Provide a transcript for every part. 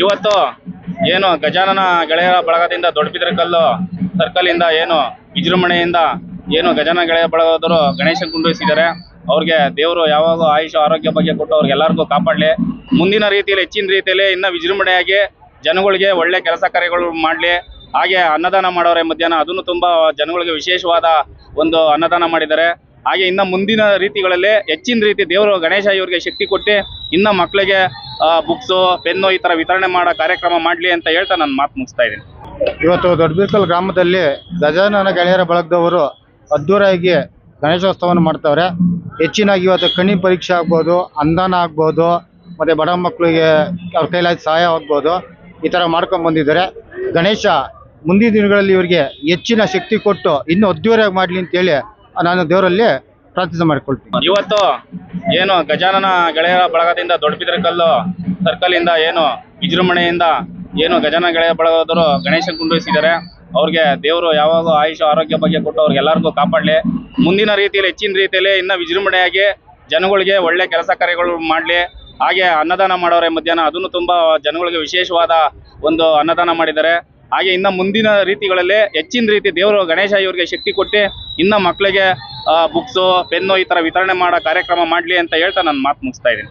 ಇವತ್ತು ಏನು ಗಜಾನನ ಗೆಳೆಯರ ಬಳಗದಿಂದ ದೊಡ್ಡಬಿದ್ರಕಲ್ಲು ಸರ್ಕಲ್ ಇಂದ ಏನು ವಿಜೃಂಭಣೆಯಿಂದ ಏನು ಗಜಾನನ ಗೆಳೆಯ ಬಳಗದವರು ಗಣೇಶನ್ ಕುಂಡಿಸಿದ್ದಾರೆ ಅವ್ರಿಗೆ ದೇವರು ಯಾವಾಗ ಆಯುಷ, ಆರೋಗ್ಯ ಬಗ್ಗೆ ಕೊಟ್ಟು ಅವ್ರಿಗೆಲ್ಲರಿಗೂ ಕಾಪಾಡಲಿ. ಮುಂದಿನ ರೀತಿಯಲ್ಲಿ, ಹೆಚ್ಚಿನ ರೀತಿಯಲ್ಲಿ ಇನ್ನ ವಿಜೃಂಭಣೆಯಾಗಿ ಜನಗಳಿಗೆ ಒಳ್ಳೆ ಕೆಲಸ ಕಾರ್ಯಗಳು ಮಾಡಲಿ. ಹಾಗೆ ಅನ್ನದಾನ ಮಾಡೋರೆ ಮಧ್ಯಾಹ್ನ. ಅದನ್ನು ತುಂಬಾ ಜನಗಳಿಗೆ ವಿಶೇಷವಾದ ಒಂದು ಅನ್ನದಾನ ಮಾಡಿದ್ದಾರೆ. ಹಾಗೆ ಇನ್ನ ಮುಂದಿನ ರೀತಿಗಳಲ್ಲಿ ಹೆಚ್ಚಿನ ರೀತಿ ದೇವರು ಗಣೇಶ ಇವರಿಗೆ ಶಕ್ತಿ ಕೊಟ್ಟು ಇನ್ನ ಮಕ್ಕಳಿಗೆ ಬುಕ್ಸು ಪೆನ್ನು ಈ ಥರ ವಿತರಣೆ ಮಾಡೋ ಕಾರ್ಯಕ್ರಮ ಮಾಡಲಿ ಅಂತ ಹೇಳ್ತಾ ನಾನು ಮಾತು ಮುಗಿಸ್ತಾ ಇದ್ದೀನಿ. ಇವತ್ತು ದೊಡ್ಡಬಿರ್ಕಲ್ ಗ್ರಾಮದಲ್ಲಿ ಗಜಾನನ ಗೆಳೆಯರ ಬಳಗದವರು ಅದ್ದೂರಿಯಾಗಿ ಗಣೇಶೋತ್ಸವವನ್ನು ಮಾಡ್ತಾವ್ರೆ. ಹೆಚ್ಚಿನಾಗಿ ಇವತ್ತು ಕಣಿ ಪರೀಕ್ಷೆ ಆಗ್ಬೋದು, ಅಂದಾನ ಆಗ್ಬೋದು, ಮತ್ತೆ ಬಡ ಮಕ್ಕಳಿಗೆ ಅವ್ರ ಕೈಲಾಗಿ ಸಹಾಯ ಆಗ್ಬೋದು. ಈ ಥರ ಮಾಡ್ಕೊಂಡು ಬಂದಿದ್ದಾರೆ. ಗಣೇಶ ಮುಂದಿನ ದಿನಗಳಲ್ಲಿ ಇವರಿಗೆ ಹೆಚ್ಚಿನ ಶಕ್ತಿ ಕೊಟ್ಟು ಇನ್ನೂ ಅದ್ದೂರಿಯಾಗಿ ಮಾಡಲಿ ಅಂತೇಳಿ ನಾನು ದೇವರಲ್ಲಿ ಪ್ರಾರ್ಥನೆ ಮಾಡಿಕೊಳ್ತೀನಿ. ಇವತ್ತು ಏನು ಗಜಾನನ ಗೆಳೆಯರ ಬಳಗದಿಂದ ದೊಡ್ಡಬಿದ್ರಕಲ್ಲು ಸರ್ಕಲ್ ಇಂದ ಏನು ವಿಜೃಂಭಣೆಯಿಂದ ಏನು ಗಜಾನನ ಗೆಳೆಯ ಬಳಗದವರು ಗಣೇಶ ಕುಂಡಿಸಿದ್ದಾರೆ ಅವ್ರಿಗೆ ದೇವರು ಯಾವಾಗ ಆಯುಷ, ಆರೋಗ್ಯ ಬಗ್ಗೆ ಕೊಟ್ಟು ಅವ್ರಿಗೆ ಎಲ್ಲರಿಗೂ ಕಾಪಾಡಲಿ. ಮುಂದಿನ ರೀತಿಯಲ್ಲಿ, ಹೆಚ್ಚಿನ ರೀತಿಯಲ್ಲಿ ಇನ್ನ ವಿಜೃಂಭಣೆಯಾಗಿ ಜನಗಳಿಗೆ ಒಳ್ಳೆ ಕೆಲಸ ಕಾರ್ಯಗಳು ಮಾಡಲಿ. ಹಾಗೆ ಅನ್ನದಾನ ಮಾಡೋರೆ ಮಧ್ಯಾಹ್ನ. ಅದನ್ನು ತುಂಬಾ ಜನಗಳಿಗೆ ವಿಶೇಷವಾದ ಒಂದು ಅನ್ನದಾನ ಮಾಡಿದ್ದಾರೆ. ಹಾಗೆ ಇನ್ನ ಮುಂದಿನ ರೀತಿಗಳಲ್ಲಿ ಹೆಚ್ಚಿನ ರೀತಿ ದೇವರು ಗಣೇಶ ಇವರಿಗೆ ಶಕ್ತಿ ಕೊಟ್ಟು ಇನ್ನ ಮಕ್ಕಳಿಗೆ ಬುಕ್ಸು ಪೆನ್ನು ಈ ಥರ ವಿತರಣೆ ಮಾಡೋ ಕಾರ್ಯಕ್ರಮ ಮಾಡಲಿ ಅಂತ ಹೇಳ್ತಾ ನಾನು ಮಾತು ಮುಗಿಸ್ತಾ ಇದ್ದೀನಿ.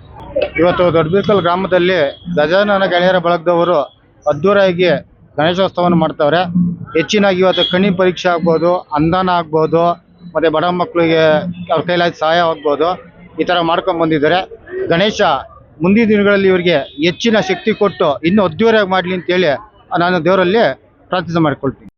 ಇವತ್ತು ದೊಡ್ಡಬೀಕಲ್ ಗ್ರಾಮದಲ್ಲಿ ಗಜಾನನ ಗೆಳೆಯರ ಬಳಗದವರು ಅದ್ದೂರಿಯಾಗಿ ಗಣೇಶೋತ್ಸವವನ್ನು ಮಾಡ್ತವ್ರೆ. ಹೆಚ್ಚಿನಾಗಿ ಇವತ್ತು ಕಣಿ ಪರೀಕ್ಷೆ ಆಗ್ಬೋದು ಅಂದಾನ ಆಗ್ಬೋದು, ಮತ್ತೆ ಬಡ ಮಕ್ಕಳಿಗೆ ಅವ್ರ ಕೈಲಾಗಿ ಸಹಾಯ ಆಗ್ಬೋದು. ಈ ಥರ ಮಾಡ್ಕೊಂಡು ಬಂದಿದ್ದಾರೆ. ಗಣೇಶ ಮುಂದಿನ ದಿನಗಳಲ್ಲಿ ಇವರಿಗೆ ಹೆಚ್ಚಿನ ಶಕ್ತಿ ಕೊಟ್ಟು ಇನ್ನೂ ಅದ್ದೂರಿಯಾಗಿ ಮಾಡಲಿ ಅಂತೇಳಿ ನಾನು ದೇವರಲ್ಲಿ ಪ್ರಾರ್ಥನೆ ಮಾಡಿಕೊಳ್ತೀನಿ.